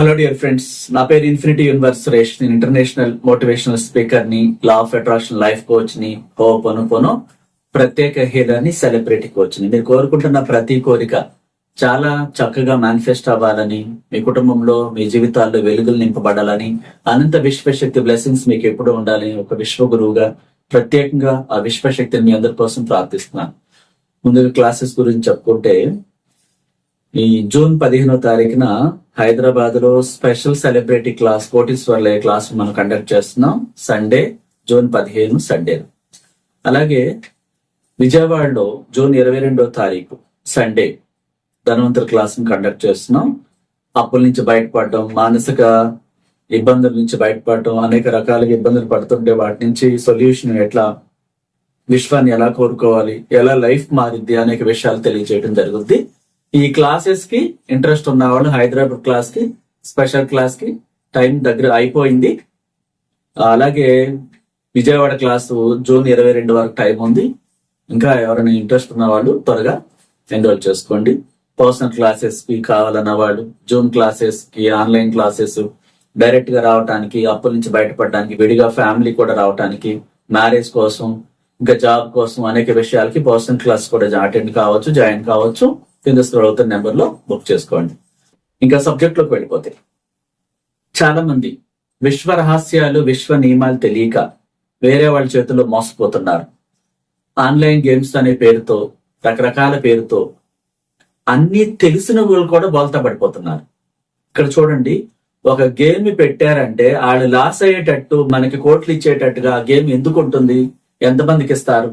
Hello dear friends నా పేరు infinity universe Suresh. నేను ఇంటర్నేషనల్ మోటివేషనల్ స్పీకర్ని లా ఆఫ్ అట్రాక్షన్ లైఫ్ కోచ్ని హో పొను పొను ప్రత్యేక హీరోని సెలబ్రిటీ కోచ్ని. మీరు కోరుకుంటున్న ప్రతి కోరిక చాలా చక్కగా మేనిఫెస్ట్ అవ్వాలని మీ కుటుంబంలో మీ జీవితాల్లో వెలుగులు నింపబడాలని అనంత విశ్వశక్తి బ్లెస్సింగ్స్ మీకు ఎప్పుడు ఉండాలని ఒక విశ్వ గురువుగా ప్రత్యేకంగా ఆ విశ్వశక్తిని మీ అందరి కోసం ప్రార్థిస్తున్నాను. ముందుగా క్లాసెస్ గురించి చెప్పుకుంటే ఈ జూన్ పదిహేనో తారీఖున హైదరాబాద్లో స్పెషల్ సెలబ్రిటీ క్లాస్ కోటీశ్వర్లయ క్లాస్ మనం కండక్ట్ చేస్తున్నాం. సండే జూన్ పదిహేను సండే. అలాగే విజయవాడలో జూన్ ఇరవై రెండో తారీఖు సండే ధనవంతర క్లాస్ కండక్ట్ చేస్తున్నాం. అప్పుల నుంచి బయటపడడం మానసిక ఇబ్బందుల నుంచి బయటపడటం అనేక రకాలుగా ఇబ్బందులు పడుతుంటే వాటి నుంచి సొల్యూషన్ ఎట్లా విశ్వాన్ని ఎలా కోరుకోవాలి ఎలా లైఫ్ మారిద్ది అనేక విషయాలు తెలియజేయడం జరుగుద్ది. ఈ క్లాసెస్కి ఇంట్రెస్ట్ ఉన్న వాళ్ళు హైదరాబాద్ క్లాస్కి స్పెషల్ క్లాస్కి టైం దగ్గర అయిపోయింది. అలాగే విజయవాడ క్లాసు జూన్ ఇరవై రెండు వరకు టైం ఉంది. ఇంకా ఎవరైనా ఇంట్రెస్ట్ ఉన్న వాళ్ళు త్వరగా ఎన్రోల్ చేసుకోండి. పర్సనల్ క్లాసెస్కి కావాలన్న వాళ్ళు జూమ్ క్లాసెస్కి ఆన్లైన్ క్లాసెస్ డైరెక్ట్గా రావడానికి అప్పుల నుంచి బయటపడడానికి విడిగా ఫ్యామిలీ కూడా రావడానికి మ్యారేజ్ కోసం ఇంకా జాబ్ కోసం అనేక విషయాలకి పర్సనల్ క్లాస్ కూడా అటెండ్ కావచ్చు జాయిన్ కావచ్చు. కింద స్క్రోల్ అవుతున్న నెంబర్లో బుక్ చేసుకోండి. ఇంకా సబ్జెక్ట్లోకి వెళ్ళిపోతే. చాలా మంది విశ్వ రహస్యాలు విశ్వ నియమాలు తెలియక వేరే వాళ్ళ చేతుల్లో మోసపోతున్నారు. ఆన్లైన్ గేమ్స్ అనే పేరుతో రకరకాల పేరుతో అన్ని తెలిసిన వాళ్ళు కూడా బోల్తా పడిపోతున్నారు. ఇక్కడ చూడండి ఒక గేమ్ పెట్టారంటే వాళ్ళు లాస్ అయ్యేటట్టు మనకి కోట్లు ఇచ్చేటట్టుగా ఆ గేమ్ ఎందుకు ఉంటుంది? ఎంతమందికి ఇస్తారు?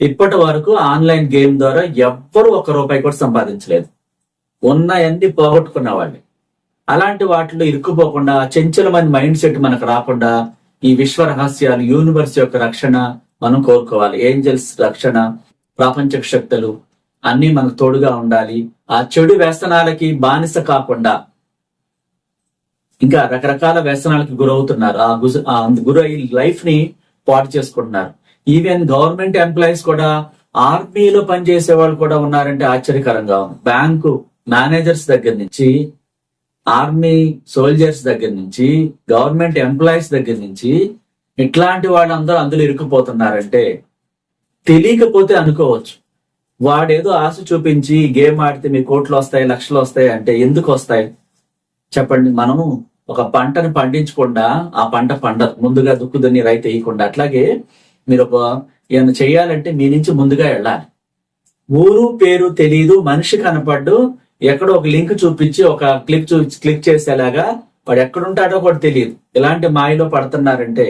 ఇప్పటి వరకు ఆన్లైన్ గేమ్ ద్వారా ఎవ్వరు ఒక రూపాయి కూడా సంపాదించలేదు. ఉన్నాయన్ని పోగొట్టుకున్న వాళ్ళు. అలాంటి వాటిలో ఇరుక్కుపోకుండా చెంచలమైన మైండ్ సెట్ మనకు రాకుండా ఈ విశ్వ రహస్యాలు యూనివర్స్ యొక్క రక్షణ మనం కోరుకోవాలి. ఏంజల్స్ రక్షణ ప్రాపంచ శక్తులు అన్ని మనకు తోడుగా ఉండాలి. ఆ చెడు వ్యసనాలకి బానిస కాకుండా ఇంకా రకరకాల వ్యసనాలకి గురవుతున్నారు. ఆ గురు ఆ గురై లైఫ్ని పాటు చేసుకుంటున్నారు. ఈవెన్ గవర్నమెంట్ ఎంప్లాయీస్ కూడా ఆర్మీలో పనిచేసే వాళ్ళు కూడా ఉన్నారంటే ఆశ్చర్యకరంగా ఉంది. బ్యాంకు మేనేజర్స్ దగ్గర నుంచి ఆర్మీ సోల్జర్స్ దగ్గర నుంచి గవర్నమెంట్ ఎంప్లాయీస్ దగ్గర నుంచి ఇట్లాంటి వాళ్ళందరూ అందులో ఇరుక్కుపోతున్నారంటే తెలియకపోతే అనుకోవచ్చు. వాడేదో ఆశ చూపించి గేమ్ ఆడితే మీ కోట్లు వస్తాయి లక్షలు వస్తాయి అంటే ఎందుకు వస్తాయి? చెప్పండి. మనము ఒక పంటను పండించకుండా ఆ పంట పండదు. ముందుగా దుక్కుదని రైతు వేయకుండా. అట్లాగే మీరు ఒక ఏమైనా చేయాలంటే మీ నుంచి ముందుగా వెళ్ళాలి. ఊరు పేరు తెలియదు మనిషి కనపడ్డు ఎక్కడో ఒక లింక్ చూపించి ఒక క్లిక్ చూ క్లిక్ చేసేలాగా వాడు ఎక్కడుంటాడో కూడా తెలియదు ఇలాంటి మాయలో పడుతున్నారంటే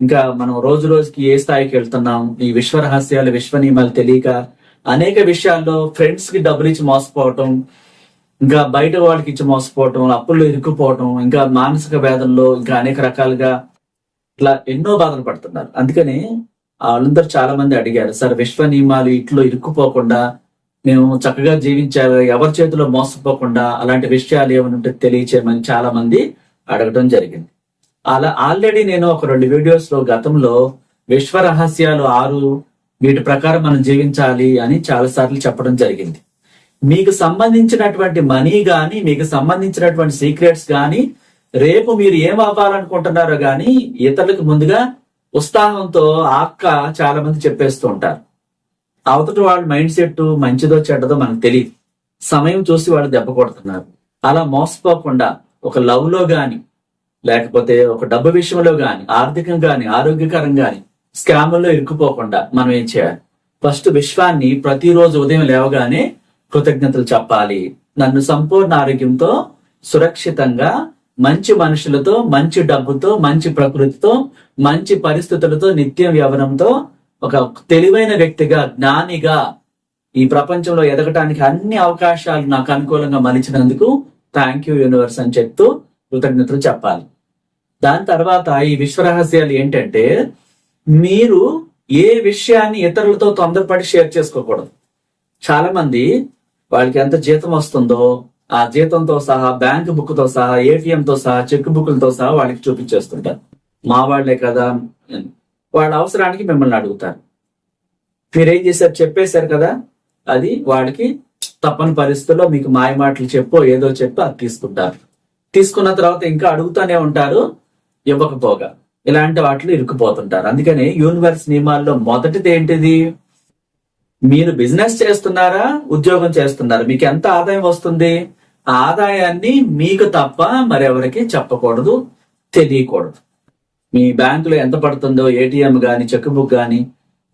ఇంకా మనం రోజు రోజుకి ఏ స్థాయికి వెళ్తున్నాం ఈ విశ్వ రహస్యాలు విశ్వ నియమాలు తెలియక అనేక విషయాల్లో ఫ్రెండ్స్కి డబ్బులు ఇచ్చి మోసపోవటం ఇంకా బయట వాళ్ళకి ఇచ్చి మోసపోవటం అప్పుల్లో ఇరుక్కుపోవటం ఇంకా మానసిక వేదనలో ఇంకా అనేక రకాలుగా ఇట్లా ఎన్నో బాధలు పడుతున్నారు. అందుకని వాళ్ళందరూ చాలా మంది అడిగారు సార్ విశ్వ నియమాలు ఇట్లో ఇరుక్కుపోకుండా మేము చక్కగా జీవించాలి ఎవరి చేతిలో మోసపోకుండా అలాంటి విషయాలు ఏమైనా ఉంటే తెలియచేయమని చాలా మంది అడగడం జరిగింది. అలా ఆల్రెడీ నేను ఒక రెండు వీడియోస్లో గతంలో విశ్వ రహస్యాలు ఆరు వీటి ప్రకారం మనం జీవించాలి అని చాలా సార్లు చెప్పడం జరిగింది. మీకు సంబంధించినటువంటి మనీ గాని మీకు సంబంధించినటువంటి సీక్రెట్స్ కానీ రేపు మీరు ఏం అవ్వాలనుకుంటున్నారో గాని ఇతరులకు ముందుగా ఉత్సాహంతో అక్క చాలా మంది చెప్పేస్తూ ఉంటారు. అవతటి వాళ్ళ మైండ్ సెట్ మంచిదో చెడ్డదో మనకు తెలియదు. సమయం చూసి వాళ్ళు దెబ్బ కొడుతున్నారు. అలా మోసపోకుండా ఒక లవ్లో గాని లేకపోతే ఒక డబ్బు విషయంలో గాని ఆర్థికంగా గాని ఆరోగ్యకరం గాని స్కామ్లో ఇరుక్కుపోకుండా మనం ఏం చేయాలి? ఫస్ట్ విశ్వాన్ని ప్రతిరోజు ఉదయం లేవగానే కృతజ్ఞతలు చెప్పాలి. నన్ను సంపూర్ణ ఆరోగ్యంతో సురక్షితంగా మంచి మనుషులతో మంచి డబ్బుతో మంచి ప్రకృతితో మంచి పరిస్థితులతో నిత్యం యవనంతో ఒక తెలివైన వ్యక్తిగా జ్ఞానిగా ఈ ప్రపంచంలో ఎదగటానికి అన్ని అవకాశాలు నాకు అనుకూలంగా మలిచినందుకు థ్యాంక్ యూ యూనివర్స్ అని చెప్తూ కృతజ్ఞతలు చెప్పాలి. దాని తర్వాత ఈ విశ్వరహస్యాలు ఏంటంటే మీరు ఏ విషయాన్ని ఇతరులతో తొందరపడి షేర్ చేసుకోకూడదు. చాలా మంది వాళ్ళకి ఎంత జీతం వస్తుందో ఆ జీతంతో సహా బ్యాంక్ బుక్తో సహా ఏటీఎం తో సహా చెక్ బుక్లతో సహా వాళ్ళకి చూపించేస్తుంటారు. మా వాళ్ళే కదా వాళ్ళ అవసరానికి మిమ్మల్ని అడుగుతారు. మీరేం చేశారు? చెప్పేశారు కదా? అది వాళ్ళకి తప్పని పరిస్థితుల్లో మీకు మాయ మాటలు చెప్పో ఏదో చెప్పి అది తీసుకుంటారు. తీసుకున్న తర్వాత ఇంకా అడుగుతూనే ఉంటారు ఇవ్వకపోగా. ఇలాంటి వాటిలో ఇరుక్కుపోతుంటారు. అందుకని యూనివర్స్ నియమాల్లో మొదటిది ఏంటిది? మీరు బిజినెస్ చేస్తున్నారా? ఉద్యోగం చేస్తున్నారా? మీకు ఎంత ఆదాయం వస్తుంది? ఆదాయాన్ని మీకు తప్ప మరెవరికి చెప్పకూడదు తెలియకూడదు. మీ బ్యాంకులో ఎంత పడుతుందో ఏటీఎం కానీ చెక్ బుక్ కానీ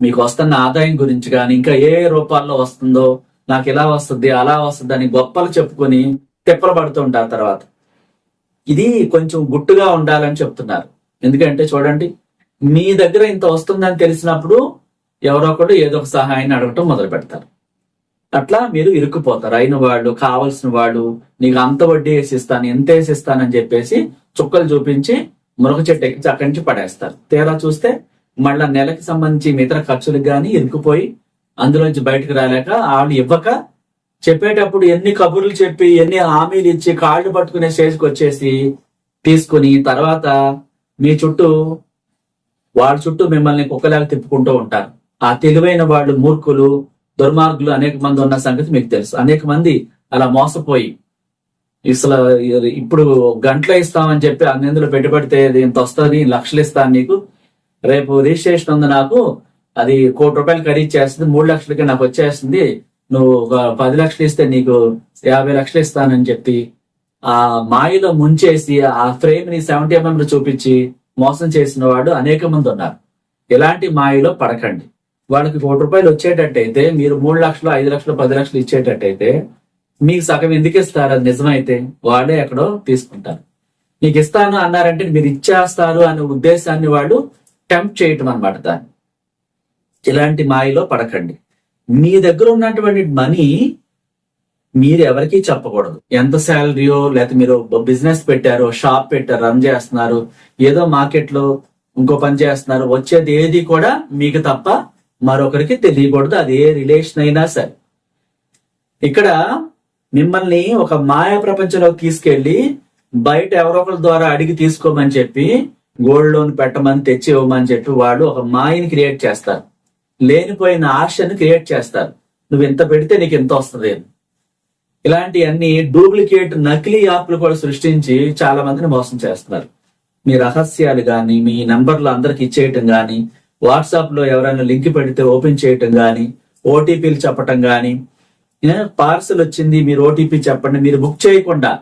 మీకు వస్తున్న ఆదాయం గురించి కానీ ఇంకా ఏ ఏ రూపాల్లో వస్తుందో నాకు ఇలా వస్తుంది అలా వస్తుంది అని గొప్పలు చెప్పుకొని తిప్పలు పడుతుంటారు తర్వాత. ఇది కొంచెం గుట్టుగా ఉండాలని చెప్తున్నారు. ఎందుకంటే చూడండి మీ దగ్గర ఇంత వస్తుందని తెలిసినప్పుడు ఎవరో ఒకడు ఏదో ఒక సహాయాన్ని అడగటం మొదలు పెడతారు అట్లా మీరు ఇరుక్కుపోతారు. అయిన వాళ్ళు కావలసిన వాళ్ళు నీకు అంత వడ్డీ వేసిస్తాను ఎంత వేసిస్తానని చెప్పేసి చుక్కలు చూపించి మురగ చెట్టు ఎక్కించి అక్కడి నుంచి పడేస్తారు. తేరా చూస్తే మళ్ళా నెలకి సంబంధించి మిగతా ఖర్చులకు కానీ ఇరుక్కుపోయి అందులోంచి బయటకు రాలేక వాళ్ళు ఇవ్వక చెప్పేటప్పుడు ఎన్ని కబుర్లు చెప్పి ఎన్ని హామీలు ఇచ్చి కాళ్ళు పట్టుకునే స్టేజ్కి వచ్చేసి తీసుకుని తర్వాత మీ చుట్టూ వాళ్ళ చుట్టూ మిమ్మల్ని కుక్కలాగా తిప్పుకుంటూ ఉంటారు. ఆ తెలివైన వాళ్ళు మూర్ఖులు దుర్మార్గులు అనేక మంది ఉన్న సంగతి మీకు తెలుసు. అనేక మంది అలా మోసపోయి ఇసలు ఇప్పుడు గంటలో ఇస్తామని చెప్పి అందులో పెట్టుబడితే ఇంత వస్తుంది? లక్షలు ఇస్తాను నీకు. రేపు రిజిస్ట్రేషన్ ఉంది నాకు. అది కోటి రూపాయలు ఖరీదు చేస్తుంది. మూడు లక్షలకి నాకు వచ్చేస్తుంది. నువ్వు ఒక పది లక్షలు ఇస్తే నీకు యాభై లక్షలు ఇస్తానని చెప్పి ఆ మాయలో ముంచేసి ఆ ఫ్రేమ్ని సెవెంటీ ఎంఎం చూపించి మోసం చేసిన వాడు అనేక మంది ఉన్నారు. ఇలాంటి మాయలో పడకండి. వాళ్ళకి కోటి రూపాయలు వచ్చేటట్టయితే మీరు మూడు లక్షలు ఐదు లక్షలు పది లక్షలు ఇచ్చేటట్టయితే మీకు సగం ఎందుకు ఇస్తారు? అది నిజమైతే వాళ్ళే ఎక్కడో తీసుకుంటారు. మీకు ఇస్తాను అన్నారంటే మీరు ఇచ్చేస్తారు అనే ఉద్దేశాన్ని వాళ్ళు టెంప్ట్ చేయటం అనమాట దాన్ని. ఇలాంటి మాయలో పడకండి. మీ దగ్గర ఉన్నటువంటి మనీ మీరు ఎవరికీ చెప్పకూడదు. ఎంత శాలరీయో లేకపోతే మీరు బిజినెస్ పెట్టారో షాప్ పెట్టారు రన్ చేస్తున్నారు ఏదో మార్కెట్లో ఇంకో పని చేస్తున్నారు వచ్చేది ఏది కూడా మీకు తప్ప మరొకరికి తెలియకూడదు అది ఏ రిలేషన్ అయినా సరే. ఇక్కడ మిమ్మల్ని ఒక మాయా ప్రపంచంలోకి తీసుకెళ్ళి బయట ఎవరో ఒకరి ద్వారా అడిగి తీసుకోమని చెప్పి గోల్డ్ లోన్ పెట్టమని తెచ్చి ఇవ్వమని చెప్పి వాళ్ళు ఒక మాయని క్రియేట్ చేస్తారు. లేనిపోయిన ఆశను క్రియేట్ చేస్తారు. నువ్వు ఎంత పెడితే నీకు ఎంత వస్తుంది ఇలాంటివన్నీ డూప్లికేట్ నకిలీ యాప్లు కూడా సృష్టించి చాలా మందిని మోసం చేస్తున్నారు. మీ రహస్యాలు కానీ మీ నంబర్లు అందరికి ఇచ్చేయటం కానీ వాట్సాప్లో ఎవరైనా లింక్ పెడితే ఓపెన్ చేయటం గాని ఓటీపీలు చెప్పటం గాని పార్సల్ వచ్చింది మీరు ఓటీపీ చెప్పండి మీరు బుక్ చేయకుండా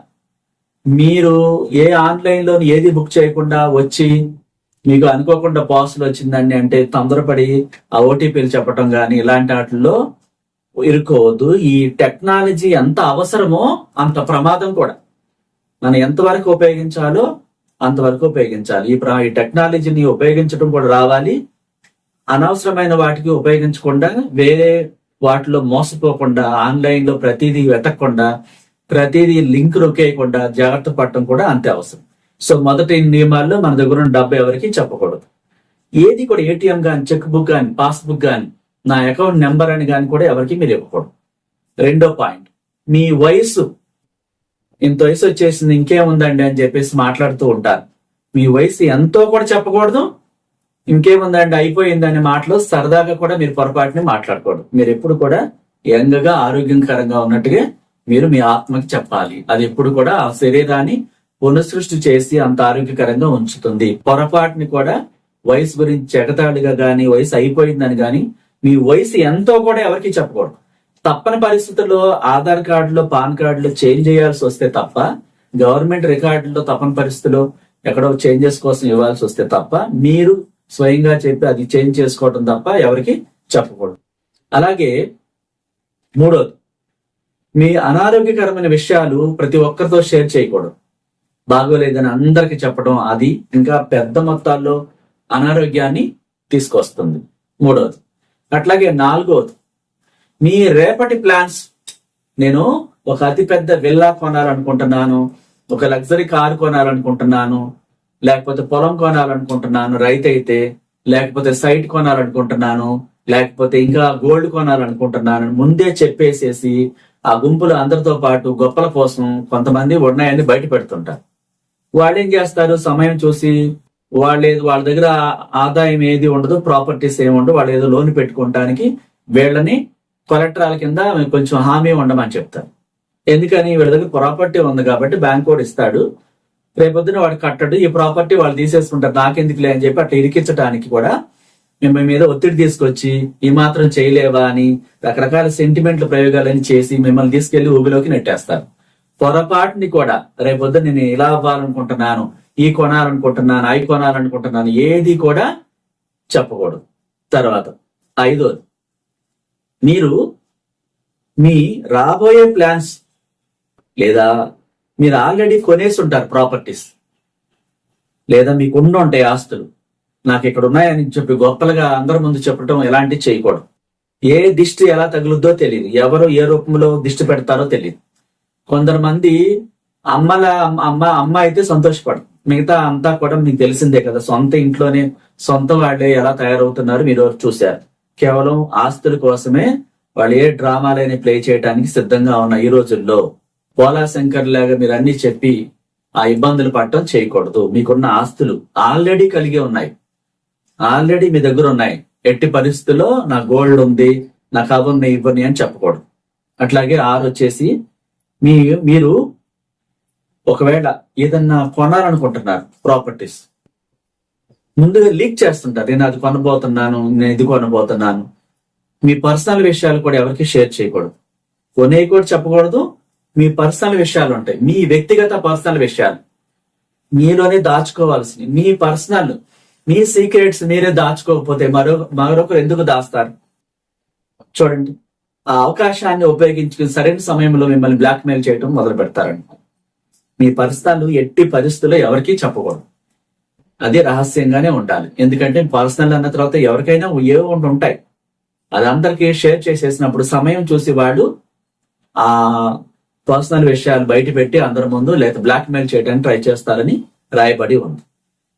మీరు ఏ ఆన్లైన్లో ఏది బుక్ చేయకుండా వచ్చి మీకు అనుకోకుండా పార్సల్ వచ్చిందండి అంటే తొందరపడి ఆ ఓటీపీలు చెప్పటం గాని ఇలాంటి వాటిల్లో ఇరుకోవద్దు ఈ టెక్నాలజీ ఎంత అవసరమో అంత ప్రమాదం కూడా. మనం ఎంతవరకు ఉపయోగించాలో అంతవరకు ఉపయోగించాలి. ఈ ప్ర- ఈ టెక్నాలజీని ఉపయోగించడం కూడా రావాలి. అనవసరమైన వాటికి ఉపయోగించకుండా వేరే వాటిలో మోసపోకుండా ఆన్లైన్లో ప్రతిదీ వెతకకుండా ప్రతిదీ లింక్ రొక్కేయకుండా జాగ్రత్త పడటం కూడా అంతే అవసరం. సో మొదటి నియమాల్లో మన దగ్గర ఉన్న డబ్బు ఎవరికి చెప్పకూడదు. ఏది కూడా ఏటీఎం కానీ చెక్ బుక్ కానీ పాస్బుక్ కానీ నా అకౌంట్ నెంబర్ అని కానీ కూడా ఎవరికి మీరు ఇవ్వకూడదు. రెండో పాయింట్ మీ వయసు. ఇంత వయసు వచ్చేసింది ఇంకేముందండి అని చెప్పేసి మాట్లాడుతూ ఉంటారు. మీ వయసు ఎంతో కూడా చెప్పకూడదు. ఇంకేముందండి? అయిపోయింది అనే మాటలు సరదాగా కూడా మీరు పొరపాటుని మాట్లాడకూడదు. మీరు ఎప్పుడు కూడా యంగ్గా ఆరోగ్యకరంగా ఉన్నట్టుగా మీరు మీ ఆత్మకి చెప్పాలి. అది ఎప్పుడు కూడా ఆ శరీరాన్ని పునఃసృష్టి చేసి అంత ఆరోగ్యకరంగా ఉంచుతుంది. పొరపాటుని కూడా వయసు గురించి చెగతాడుగా గాని వయసు అయిపోయిందని గాని మీ వయసు ఎంతో కూడా ఎవరికి చెప్పకూడదు. తప్పని పరిస్థితుల్లో ఆధార్ కార్డులో పాన్ కార్డులో చేంజ్ చేయాల్సి వస్తే తప్ప గవర్నమెంట్ రికార్డుల్లో తప్పని పరిస్థితుల్లో ఎక్కడో చేంజెస్ కోసం ఇవ్వాల్సి వస్తే తప్ప మీరు స్వయంగా చెప్పి అది చేంజ్ చేసుకోవటం తప్ప ఎవరికి చెప్పకూడదు. అలాగే మూడోది మీ అనారోగ్యకరమైన విషయాలు ప్రతి ఒక్కరితో షేర్ చేయకూడదు. బాగోలేదని అందరికి చెప్పడం అది ఇంకా పెద్ద మొత్తాల్లో అనారోగ్యాన్ని తీసుకొస్తుంది. మూడోది అట్లాగే నాలుగోది మీ రేపటి ప్లాన్స్ నేను ఒక అతి పెద్ద విల్లా కొనాలనుకుంటున్నాను ఒక లగ్జరీ కారు కొనాలనుకుంటున్నాను లేకపోతే పొలం కొనాలనుకుంటున్నాను రైతు అయితే లేకపోతే సైట్ కొనాలనుకుంటున్నాను లేకపోతే ఇంకా గోల్డ్ కొనాలనుకుంటున్నాను ముందే చెప్పేసేసి ఆ గుంపులు అందరితో పాటు గొప్పల కోసం కొంతమంది ఉన్నాయని బయట పెడుతుంటారు. వాళ్ళు ఏం చేస్తారు? సమయం చూసి వాళ్ళు వాళ్ళ దగ్గర ఆదాయం ఏది ఉండదు ప్రాపర్టీస్ ఏమి ఉండదు వాళ్ళు ఏదో లోన్ పెట్టుకోవటానికి వీళ్ళని కొలెక్టరాల కింద కొంచెం హామీ ఉండమని చెప్తారు. ఎందుకని? వీళ్ళ దగ్గర ప్రాపర్టీ ఉంది కాబట్టి బ్యాంక్ కూడా ఇస్తాడు. రేపొద్దున వాడు కట్టడు ఈ ప్రాపర్టీ వాళ్ళు తీసేసుకుంటారు నాకెందుకులే అని చెప్పి అట్లా ఇరికించడానికి కూడా మేము మీద ఒత్తిడి తీసుకొచ్చి ఈ మాత్రం చేయలేవా అని రకరకాల సెంటిమెంట్ల ప్రయోగాలని చేసి మిమ్మల్ని తీసుకెళ్ళి ఊబిలోకి నెట్టేస్తారు. పొరపాటుని కూడా రేపొద్దు నేను ఇలా అవ్వాలనుకుంటున్నాను ఈ కొనాలనుకుంటున్నాను అవి కొనాలనుకుంటున్నాను ఏది కూడా చెప్పకూడదు. తర్వాత ఐదోది మీరు మీ రాబోయే ప్లాన్స్ లేదా మీరు ఆల్రెడీ కొనేసి ఉంటారు ప్రాపర్టీస్. లేదా మీకు ఉండి ఉంటాయి ఆస్తులు. నాకు ఇక్కడ ఉన్నాయని చెప్పి గొప్పలుగా అందరి ముందు చెప్పడం ఎలాంటి చేయకూడదు. ఏ దిష్టి ఎలా తగులుద్దో తెలియదు ఎవరు ఏ రూపంలో దిష్టి పెడతారో తెలియదు కొందరు మంది అమ్మల అమ్మ అమ్మ అయితే సంతోషపడదు మిగతా అంతా కూడా మీకు తెలిసిందే కదా సొంత ఇంట్లోనే సొంత వాళ్ళే ఎలా తయారవుతున్నారు మీరు చూశారు. కేవలం ఆస్తుల కోసమే వాళ్ళు ఏ డ్రామాలైనా ప్లే చేయడానికి సిద్ధంగా ఉన్న ఈ రోజుల్లో. పోలా శంకర్ లాగా మీరు అన్ని చెప్పి ఆ ఇబ్బందులు పడటం చేయకూడదు. మీకున్న ఆస్తులు ఆల్రెడీ కలిగి ఉన్నాయి. ఆల్రెడీ మీ దగ్గర ఉన్నాయి. ఎట్టి పరిస్థితుల్లో నా గోల్డ్ ఉంది నాకు అవన్నీ ఇవ్వని అని చెప్పకూడదు. అట్లాగే ఆరు వచ్చేసి మీ మీరు ఒకవేళ ఏదన్నా కొనాలనుకుంటున్నారు ప్రాపర్టీస్ ముందుగా లీక్ చేస్తుంటారు. నేను అది కొనబోతున్నాను నేను ఇది కొనబోతున్నాను. మీ పర్సనల్ విషయాలు కూడా ఎవరికి షేర్ చేయకూడదు. కొనేవి కూడా చెప్పకూడదు మీ పర్సనల్ విషయాలు ఉంటాయి. మీ వ్యక్తిగత పర్సనల్ విషయాలు. మీలోనే దాచుకోవాల్సింది. మీ పర్సనల్ మీ సీక్రెట్స్ మీరే దాచుకోకపోతే మరో మరొకరు ఎందుకు దాస్తారు? చూడండి. ఆ అవకాశాన్ని ఉపయోగించుకుని సరైన సమయంలో మిమ్మల్ని బ్లాక్ మెయిల్ చేయడం మొదలు పెడతారండి. మీ పర్సనల్ ఎట్టి పరిస్థితుల్లో ఎవరికీ చెప్పకూడదు. అది రహస్యంగానే ఉండాలి. ఎందుకంటే పర్సనల్ అన్న తర్వాత ఎవరికైనా ఏవో ఉంటాయి. అది అందరికీ షేర్ చేసేసినప్పుడు సమయం చూసి వాళ్ళు ఆ పర్సనల్ విషయాలు బయట పెట్టి అందరి ముందు లేదా బ్లాక్ మెయిల్ చేయడానికి ట్రై చేస్తారని రాయబడి ఉంది.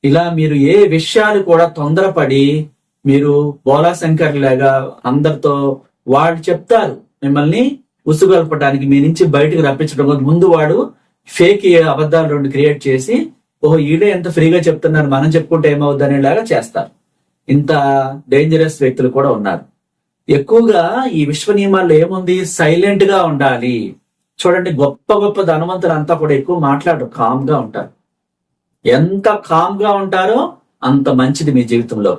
ఇలా మీరు ఏ విషయాలు కూడా తొందరపడి మీరు బోలా శంకర్ లాగా అందరితో వాళ్ళు చెప్తారు. మిమ్మల్ని ఉసుగొల్పడానికి మీ నుంచి బయటకు రప్పించడం ముందు వాడు ఫేక్ అబద్ధాలు రెండు క్రియేట్ చేసి ఓహో ఈడే ఎంత ఫ్రీగా చెప్తున్నారు మనం చెప్పుకుంటే ఏమవుద్ది అనేలాగా చేస్తారు. ఇంత డేంజరస్ వ్యక్తులు కూడా ఉన్నారు. ఎక్కువగా ఈ విశ్వ నియమాల్లో ఏముంది? సైలెంట్గా ఉండాలి. చూడండి గొప్ప గొప్ప ధనవంతులు అంతా కూడా ఎక్కువ మాట్లాడరు కామ్గా ఉంటారు. ఎంత కామ్గా ఉంటారో అంత మంచిది మీ జీవితంలో.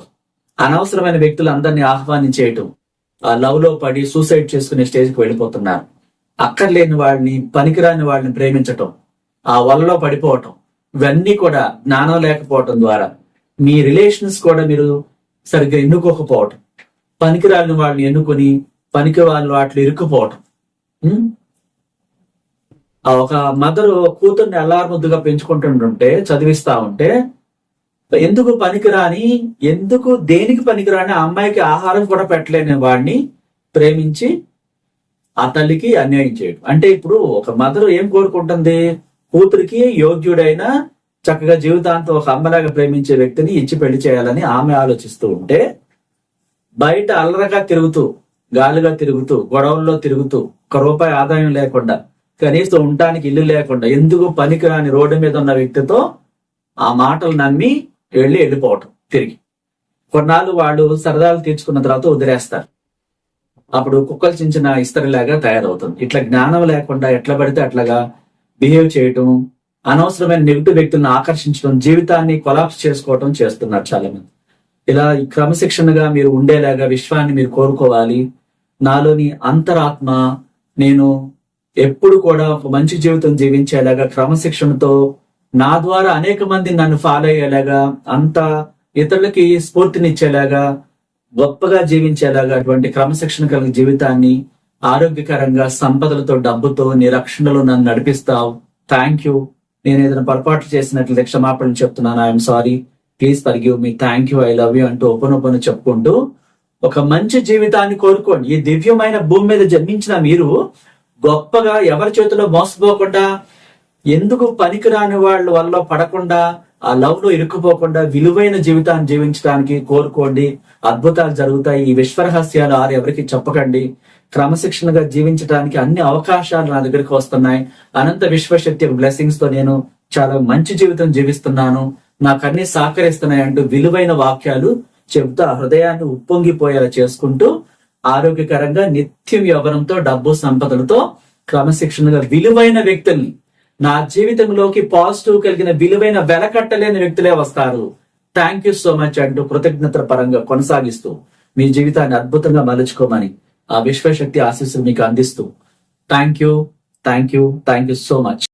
అనవసరమైన వ్యక్తులు అందరినీ ఆహ్వానించేయటం. ఆ లవ్లో పడి సూసైడ్ చేసుకునే స్టేజ్కి వెళ్ళిపోతున్నారు. అక్కర్లేని వాడిని పనికిరాని వాడిని ప్రేమించటం ఆ వలలో పడిపోవటం ఇవన్నీ కూడా జ్ఞానం లేకపోవటం ద్వారా. మీ రిలేషన్స్ కూడా మీరు సరిగ్గా ఎన్నుకోకపోవటం. పనికిరాని వాళ్ళని ఎన్నుకొని పనికి వాళ్ళు వాటిలో ఇరుక్కుపోవటం. ఒక మదరు కూతుర్ని అల్లారుముద్దుగా పెంచుకుంటుంటుంటే చదివిస్తా ఉంటే ఎందుకు పనికిరాని ఎందుకు దేనికి పనికిరాని ఆ అమ్మాయికి ఆహారం కూడా పెట్టలేని వాడిని ప్రేమించి ఆ తల్లికి అన్యాయం చేయడం అంటే ఇప్పుడు ఒక మదర్ ఏం కోరుకుంటుంది? కూతురికి యోగ్యుడైన చక్కగా జీవితాంతం ఒక అమ్మలాగా ప్రేమించే వ్యక్తిని ఇచ్చి పెళ్ళి చేయాలని ఆమె ఆలోచిస్తూ ఉంటే బయట అల్లరగా తిరుగుతూ గాలిగా తిరుగుతూ గొడవల్లో తిరుగుతూ ఒక రూపాయి ఆదాయం లేకుండా కనీసం ఉండటానికి ఇల్లు లేకుండా ఎందుకు పనికిరాని రోడ్డు మీద ఉన్న వ్యక్తితో ఆ మాటలు నమ్మి వెళ్ళి వెళ్ళిపోవటం తిరిగి. కొన్నాళ్ళు వాళ్ళు సరదాలు తీర్చుకున్న తర్వాత వదిలేస్తారు. అప్పుడు కుక్కలు చించిన ఇస్తరిలాగా తయారవుతుంది. ఇట్లా జ్ఞానం లేకుండా ఎట్లా పడితే అట్లాగా బిహేవ్ చేయటం అనవసరమైన నెగిటివ్ వ్యక్తులను ఆకర్షించడం జీవితాన్ని కొలాప్స్ చేసుకోవటం చేస్తున్నారు చాలా మంది ఇలా ఈ క్రమశిక్షణగా మీరు ఉండేలాగా విశ్వాన్ని మీరు కోరుకోవాలి. నాలోని అంతరాత్మ నేను ఎప్పుడు కూడా ఒక మంచి జీవితం జీవించేలాగా క్రమశిక్షణతో నా ద్వారా అనేక మంది నన్ను ఫాలో అయ్యేలాగా అంత ఇతరులకి స్ఫూర్తినిచ్చేలాగా గొప్పగా జీవించేలాగా అటువంటి క్రమశిక్షణ కలిగిన జీవితాన్ని ఆరోగ్యకరంగా సంపదలతో డబ్బుతో నీ రక్షణలో నన్ను నడిపిస్తావు. థ్యాంక్ యూ నేను ఏదైనా పొరపాటు చేసినట్లయితే క్షమాపణ చెప్తున్నాను. I'm sorry please forgive me thank you I love you అంటూ ఓపెన్ ఓపెన్ చెప్పుకుంటూ ఒక మంచి జీవితాన్ని కోరుకోండి. ఈ దివ్యమైన భూమి మీద జన్మించిన మీరు గొప్పగా ఎవరి చేతిలో మోసపోకుండా ఎందుకు పనికిరాని వాళ్ళ వల్ల పడకుండా ఆ లవ్లో ఇరుక్కుపోకుండా విలువైన జీవితాన్ని జీవించడానికి కోరుకోండి అద్భుతాలు జరుగుతాయి. ఈ విశ్వరహస్యాలు ఆరు ఎవరికి చెప్పకండి. క్రమశిక్షణగా జీవించడానికి అన్ని అవకాశాలు నా దగ్గరికి వస్తున్నాయి. అనంత విశ్వశక్తి బ్లెస్సింగ్స్తో నేను చాలా మంచి జీవితం జీవిస్తున్నాను. నాకు అన్ని సహకరిస్తున్నాయి అంటూ విలువైన వాక్యాలు చెబుతూ ఆ హృదయాన్ని ఉప్పొంగిపోయేలా చేసుకుంటూ ఆరోగ్యకరంగా నిత్యం యవ్వనంతో డబ్బు సంపదలతో క్రమశిక్షణగా విలువైన వ్యక్తుల్ని నా జీవితంలోకి పాజిటివ్ కలిగిన విలువైన వెలకట్టలేని వ్యక్తులే వస్తారు. థ్యాంక్ యూ సో మచ్ అంటూ కృతజ్ఞతల పరంగా కొనసాగిస్తూ మీ జీవితాన్ని అద్భుతంగా మలుచుకోమని ఆ విశ్వశక్తి ఆశీస్సులు మీకు అందిస్తూ. Thank you thank you thank you so much